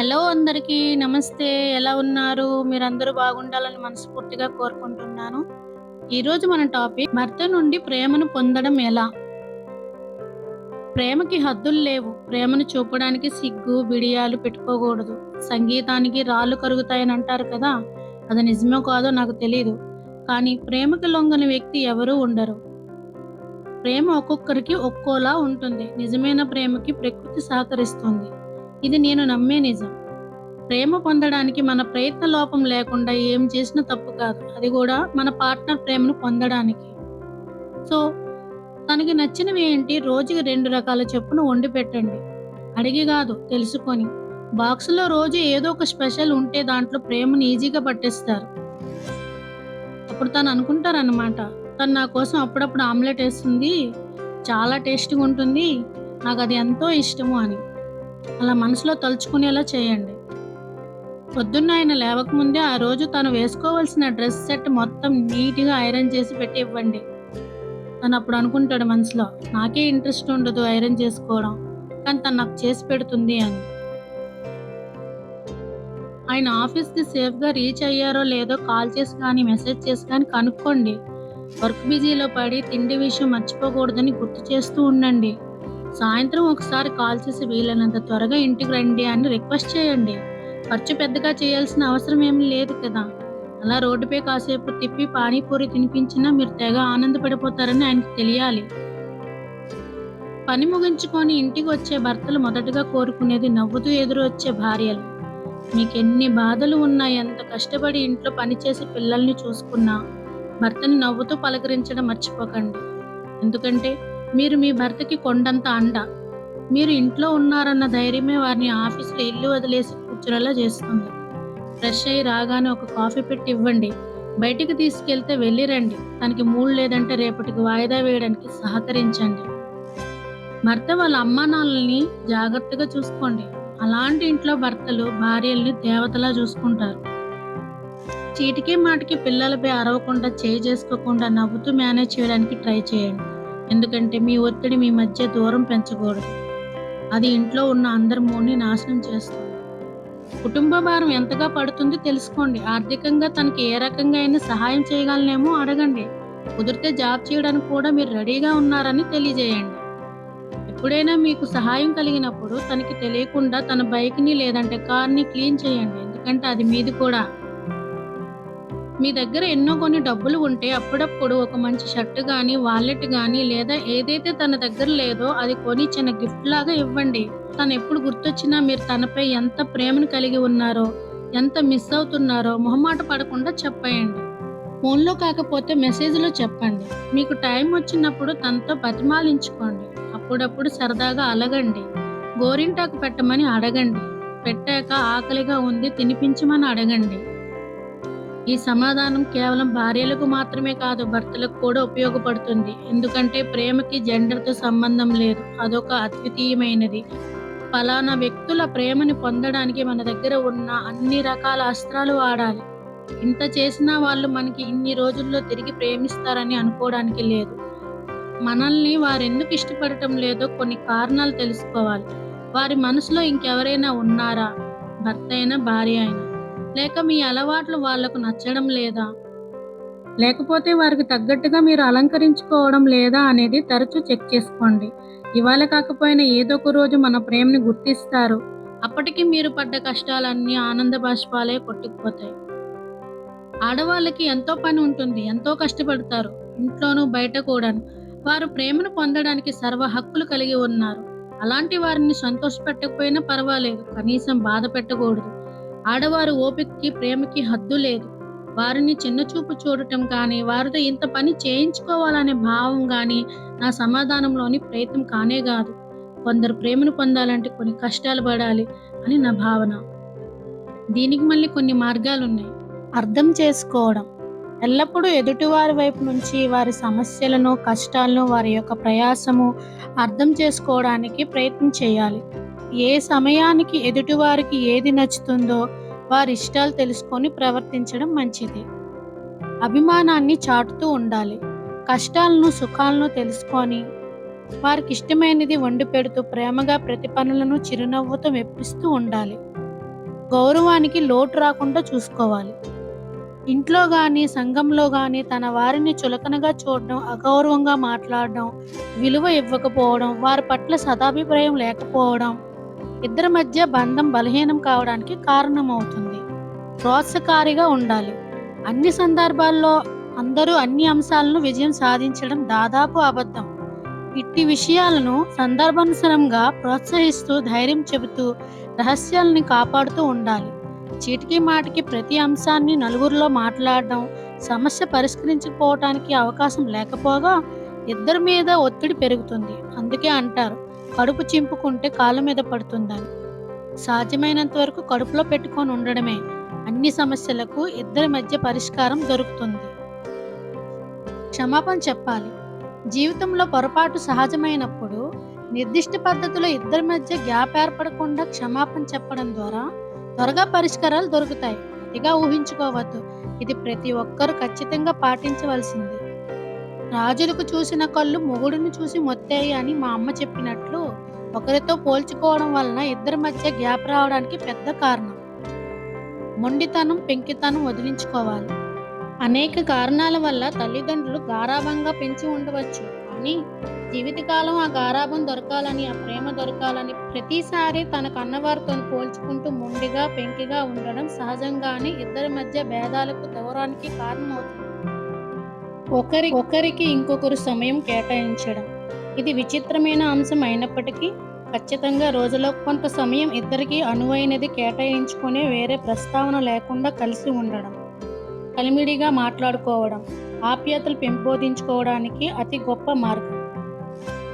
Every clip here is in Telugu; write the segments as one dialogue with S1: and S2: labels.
S1: హలో అందరికీ నమస్తే. ఎలా ఉన్నారు? మీరందరూ బాగుండాలని మనస్ఫూర్తిగా కోరుకుంటున్నాను. ఈరోజు మన టాపిక్ భర్త నుండి ప్రేమను పొందడం ఎలా? ప్రేమకి హద్దులు లేవు. ప్రేమను చూపడానికి సిగ్గు బిడియాలు పెట్టుకోకూడదు. సంగీతానికి రాళ్ళు కరుగుతాయని అంటారు కదా? అది నిజమో కాదో నాకు తెలియదు కానీ ప్రేమకి లొంగని వ్యక్తి ఎవరూ ఉండరు. ప్రేమ ఒక్కొక్కరికి ఒక్కోలా ఉంటుంది. నిజమైన ప్రేమకి ప్రకృతి సహకరిస్తుంది. ఇది నేను నమ్మే నిజం. ప్రేమ పొందడానికి మన ప్రయత్న లోపం లేకుండా ఏం చేసినా తప్పు కాదు. అది కూడా మన పార్ట్నర్ ప్రేమను పొందడానికి. సో తనకి నచ్చినవి ఏంటి? రోజుకి రెండు రకాల చెప్పును వండి పెట్టండి. అడిగి కాదు తెలుసుకొని. బాక్సులో రోజు ఏదో ఒక స్పెషల్ ఉంటే దాంట్లో ప్రేమను ఈజీగా పట్టేస్తారు. అప్పుడు తను అనుకుంటారనమాట తను నా కోసం అప్పుడప్పుడు ఆమ్లెట్ వేస్తుంది చాలా టేస్టీగా ఉంటుంది నాకు అది ఎంతో ఇష్టము అని. అలా మనసులో తలుచుకునేలా చేయండి. పొద్దున్న ఆయన లేవకముందే ఆ రోజు తను వేసుకోవాల్సిన డ్రెస్ సెట్ మొత్తం నీట్గా ఐరన్ చేసి పెట్టి ఇవ్వండి. తను అప్పుడు అనుకుంటాడు మనసులో నాకే ఇంట్రెస్ట్ ఉండదు ఐరన్ చేసుకోవడం కానీ తను నాకు చేసి పెడుతుంది అని. ఆయన ఆఫీస్కి సేఫ్గా రీచ్ అయ్యారో లేదో కాల్ చేసి కానీ మెసేజ్ చేసి కానీ కనుక్కోండి. వర్క్ బిజీలో పడి తిండి విషయం మర్చిపోకూడదని గుర్తు చేస్తూ ఉండండి. సాయంత్రం ఒకసారి కాల్ చేసి వీలైనంత త్వరగా ఇంటికి రండి అని రిక్వెస్ట్ చేయండి. ఖర్చు పెద్దగా చేయాల్సిన అవసరం ఏమీ లేదు కదా. అలా రోడ్డుపై కాసేపు తిప్పి పానీపూరి తినిపించినా మీరు తెగ ఆనందపడిపోతారని ఆయనకు తెలియాలి. పని ముగించుకొని ఇంటికి వచ్చే భర్తలు మొదటగా కోరుకునేది నవ్వుతూ ఎదురు వచ్చే భార్యలు. మీకు ఎన్ని బాధలు ఉన్నా ఎంత కష్టపడి ఇంట్లో పనిచేసి పిల్లల్ని చూసుకున్నా భర్తని నవ్వుతూ పలకరించడం మర్చిపోకండి. ఎందుకంటే మీరు మీ భర్తకి కొండంత అండ. మీరు ఇంట్లో ఉన్నారన్న ధైర్యమే వారిని ఆఫీసులో ఇల్లు వదిలేసి కూర్చునేలా చేస్తుంది. ఫ్రెష్ అయ్యి రాగానే ఒక కాఫీ పెట్టి ఇవ్వండి. బయటికి తీసుకెళ్తే వెళ్ళి రండి. తనకి మూడు లేదంటే రేపటికి వాయిదా వేయడానికి సహకరించండి. భర్త వాళ్ళ అమ్మా నాన్నల్ని జాగ్రత్తగా చూసుకోండి. అలాంటి ఇంట్లో భర్తలు భార్యల్ని దేవతలా చూసుకుంటారు. చీటికి మాటికి పిల్లలపై అరవకుండా చేయి చేసుకోకుండా నవ్వుతూ మేనేజ్ చేయడానికి ట్రై చేయండి. ఎందుకంటే మీ ఒత్తిడి మీ మధ్య దూరం పెంచకూడదు. అది ఇంట్లో ఉన్న అందరి మూడ్ని నాశనం చేస్తుంది. కుటుంబ భారం ఎంతగా పడుతుందో తెలుసుకోండి. ఆర్థికంగా తనకి ఏ రకంగా అయినా సహాయం చేయగలనేమో అడగండి. కుదిరితే జాబ్ చేయడానికి కూడా మీరు రెడీగా ఉన్నారని తెలియజేయండి. ఎప్పుడైనా మీకు సహాయం కలిగినప్పుడు తనకి తెలియకుండా తన బైక్ని లేదంటే కార్ని క్లీన్ చేయండి. ఎందుకంటే అది మీది కూడా. మీ దగ్గర ఎన్నో కొన్ని డబ్బులు ఉంటే అప్పుడప్పుడు ఒక మంచి షర్ట్ కానీ వాలెట్ కానీ లేదా ఏదైతే తన దగ్గర లేదో అది కొని చిన్న గిఫ్ట్ లాగా ఇవ్వండి. తను ఎప్పుడు గుర్తొచ్చినా మీరు తనపై ఎంత ప్రేమను కలిగి ఉన్నారో ఎంత మిస్ అవుతున్నారో మొహమాట పడకుండా చెప్పేయండి. ఫోన్లో కాకపోతే మెసేజ్లో చెప్పండి. మీకు టైం వచ్చినప్పుడు తనతో బతిమాలించుకోండి. అప్పుడప్పుడు సరదాగా అలగండి. గోరింటాకు పెట్టమని అడగండి. పెట్టాక ఆకలిగా ఉంది తినిపించమని అడగండి. ఈ సమాధానం కేవలం భార్యలకు మాత్రమే కాదు భర్తలకు కూడా ఉపయోగపడుతుంది. ఎందుకంటే ప్రేమకి జెండర్తో సంబంధం లేదు. అదొక అద్వితీయమైనది. ఫలానా వ్యక్తుల ప్రేమని పొందడానికి మన దగ్గర ఉన్న అన్ని రకాల అస్త్రాలు వాడాలి. ఇంత చేసినా వాళ్ళు మనకి ఇన్ని రోజుల్లో తిరిగి ప్రేమిస్తారని అనుకోవడానికి లేదు. మనల్ని వారు ఎందుకు ఇష్టపడటం లేదో కొన్ని కారణాలు తెలుసుకోవాలి. వారి మనసులో ఇంకెవరైనా ఉన్నారా? భర్త అయినా భార్య అయినా? లేక మీ అలవాట్లు వాళ్ళకు నచ్చడం లేదా? లేకపోతే వారికి తగ్గట్టుగా మీరు అలంకరించుకోవడం లేదా అనేది తరచూ చెక్ చేసుకోండి. ఇవాళ కాకపోయినా ఏదో ఒక రోజు మన ప్రేమని గుర్తిస్తారు. అప్పటికి మీరు పడ్డ కష్టాలన్నీ ఆనంద బాష్పాలే కొట్టుకుపోతాయి. ఆడవాళ్ళకి ఎంతో పని ఉంటుంది ఎంతో కష్టపడతారు. ఇంట్లోనూ బయట కూడాను. వారు ప్రేమను పొందడానికి సర్వ హక్కులు కలిగి ఉన్నారు. అలాంటి వారిని సంతోషపెట్టకపోయినా పర్వాలేదు కనీసం బాధ పెట్టకూడదు. ఆడవారు ఓపికకి ప్రేమకి హద్దు లేదు. వారిని చిన్నచూపు చూడటం కానీ వారితో ఇంత పని చేయించుకోవాలనే భావం కానీ నా సమాధానంలోని ప్రయత్నం కానే కాదు. కొందరు ప్రేమను పొందాలంటే కొన్ని కష్టాలు పడాలి అని నా భావన. దీనికి మళ్ళీ కొన్ని మార్గాలు ఉన్నాయి అర్థం చేసుకోవడం. ఎల్లప్పుడూ ఎదుటివారి వైపు నుంచి వారి సమస్యలను కష్టాలను వారి యొక్క ప్రయాసము అర్థం చేసుకోవడానికి ప్రయత్నం చేయాలి. ఏ సమయానికి ఎదుటివారికి ఏది నచ్చుతుందో వారి ఇష్టాలు తెలుసుకొని ప్రవర్తించడం మంచిది. అభిమానాన్ని చాటుతూ ఉండాలి. కష్టాలను సుఖాలను తెలుసుకొని వారికి ఇష్టమైనది వండి పెడుతూ ప్రేమగా ప్రతి పనులను చిరునవ్వుతో మెప్పిస్తూ ఉండాలి. గౌరవానికి లోటు రాకుండా చూసుకోవాలి. ఇంట్లో కానీ సంఘంలో కానీ తన వారిని చులకనగా చూడడం అగౌరవంగా మాట్లాడడం విలువ ఇవ్వకపోవడం వారి పట్ల సదాభిప్రాయం లేకపోవడం ఇద్దరి మధ్య బంధం బలహీనం కావడానికి కారణమవుతుంది. ప్రోత్సకారిగా ఉండాలి. అన్ని సందర్భాల్లో అందరూ అన్ని అంశాలను విజయం సాధించడం దాదాపు అబద్ధం. ఇట్టి విషయాలను సందర్భానుసరంగా ప్రోత్సహిస్తూ ధైర్యం చెబుతూ రహస్యాలని కాపాడుతూ ఉండాలి. చీటికి మాటికి ప్రతి అంశాన్ని నలుగురిలో మాట్లాడడం సమస్య పరిష్కరించకపోవటానికి అవకాశం లేకపోగా ఇద్దరి మీద ఒత్తిడి పెరుగుతుంది. అందుకే అంటారు కడుపు చింపుకుంటే కాళ్ళ మీద పడుతుందని. సాధ్యమైనంత వరకు కడుపులో పెట్టుకొని ఉండడమే. అన్ని సమస్యలకు ఇద్దరి మధ్య పరిష్కారం దొరుకుతుంది. క్షమాపణ చెప్పాలి. జీవితంలో పొరపాటు సహజమైనప్పుడు నిర్దిష్ట పద్ధతిలో ఇద్దరి మధ్య గ్యాప్ ఏర్పడకుండా క్షమాపణ చెప్పడం ద్వారా త్వరగా పరిష్కారాలు దొరుకుతాయి. అతిగా ఊహించుకోవద్దు. ఇది ప్రతి ఒక్కరూ ఖచ్చితంగా పాటించవలసింది. రాజులకు చూసిన కళ్ళు మొగుడును చూసి మొత్తాయి అని మా అమ్మ చెప్పినట్లు ఒకరితో పోల్చుకోవడం వలన ఇద్దరి మధ్య గ్యాప్ రావడానికి పెద్ద కారణం. మొండితనం పెంకితనం వదిలించుకోవాలి. అనేక కారణాల వల్ల తల్లిదండ్రులు గారాభంగా పెంచి ఉండవచ్చు. కానీ జీవితకాలం ఆ గారాభం దొరకాలని ఆ ప్రేమ దొరకాలని ప్రతిసారి తన కన్నవారితో పోల్చుకుంటూ మొండిగా పెంకిగా ఉండడం సహజంగానే ఇద్దరి మధ్య భేదాలకు దూరానికి కారణమవుతుంది. ఒకరి ఒకరికి ఇంకొకరు సమయం కేటాయించడం. ఇది విచిత్రమైన అంశం అయినప్పటికీ ఖచ్చితంగా రోజులో కొంత సమయం ఇద్దరికి అనువైనది కేటాయించుకునే వేరే ప్రస్తావన లేకుండా కలిసి ఉండడం కలిమిడిగా మాట్లాడుకోవడం ఆప్యాతలు పెంపొందించుకోవడానికి అతి గొప్ప మార్గం.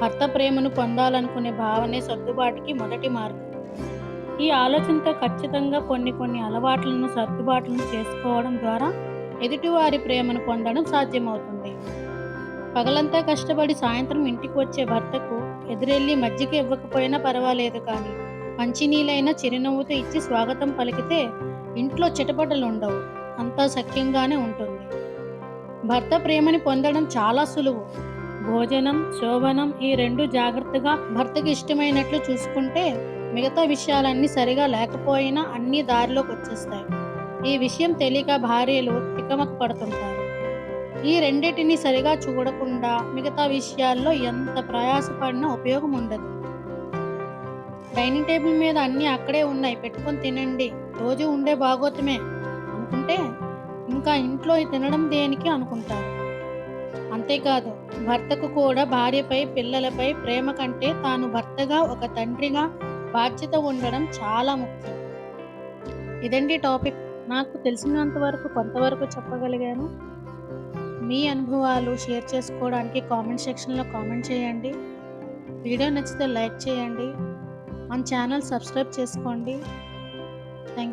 S1: భర్త ప్రేమను పొందాలనుకునే భావనే సర్దుబాటుకి మొదటి మార్గం. ఈ ఆలోచనతో ఖచ్చితంగా కొన్ని కొన్ని అలవాట్లను సర్దుబాట్లను చేసుకోవడం ద్వారా ఎదుటివారి ప్రేమను పొందడం సాధ్యమవుతుంది. పగలంతా కష్టపడి సాయంత్రం ఇంటికి వచ్చే భర్తకు ఎదురెళ్ళి మజ్జిగ ఇవ్వకపోయినా పర్వాలేదు కానీ మంచినీళ్ళైనా చిరునవ్వుతో ఇచ్చి స్వాగతం పలికితే ఇంట్లో చిటపటలు ఉండవు అంతా సఖ్యంగానే ఉంటుంది. భర్త ప్రేమని పొందడం చాలా సులువు. భోజనం శోభనం ఈ రెండు జాగ్రత్తగా భర్తకి ఇష్టమైనట్లు చూసుకుంటే మిగతా విషయాలన్నీ సరిగా లేకపోయినా అన్ని దారిలోకి వచ్చేస్తాయి. ఈ విషయం తెలియక భార్యలు తికమక పడుతుంటారు. ఈ రెండింటిని సరిగా చూడకుండా మిగతా విషయాల్లో ఎంత ప్రయాసపడినా ఉపయోగం ఉండదు. డైనింగ్ టేబుల్ మీద అన్నీ అక్కడే ఉన్నాయి. పెట్టుకొని తినండి. రోజు ఉండే భాగోతమే అనుకుంటే ఇంకా ఇంట్లో తినడం దేనికి అనుకుంటారు. అంతేకాదు భర్తకు కూడా భార్యపై పిల్లలపై ప్రేమ కంటే తాను భర్తగా ఒక తండ్రిగా బాధ్యత ఉండడం చాలా ముఖ్యం. ఇదండి టాపిక్. నాకు తెలిసినంత వరకు కొంతవరకు చెప్పగలిగాను. మీ అనుభవాలు షేర్ చేసుకోవడానికి కామెంట్ సెక్షన్లో కామెంట్ చేయండి. వీడియో నచ్చితే లైక్ చేయండి. మన ఛానల్ సబ్స్క్రైబ్ చేసుకోండి. థ్యాంక్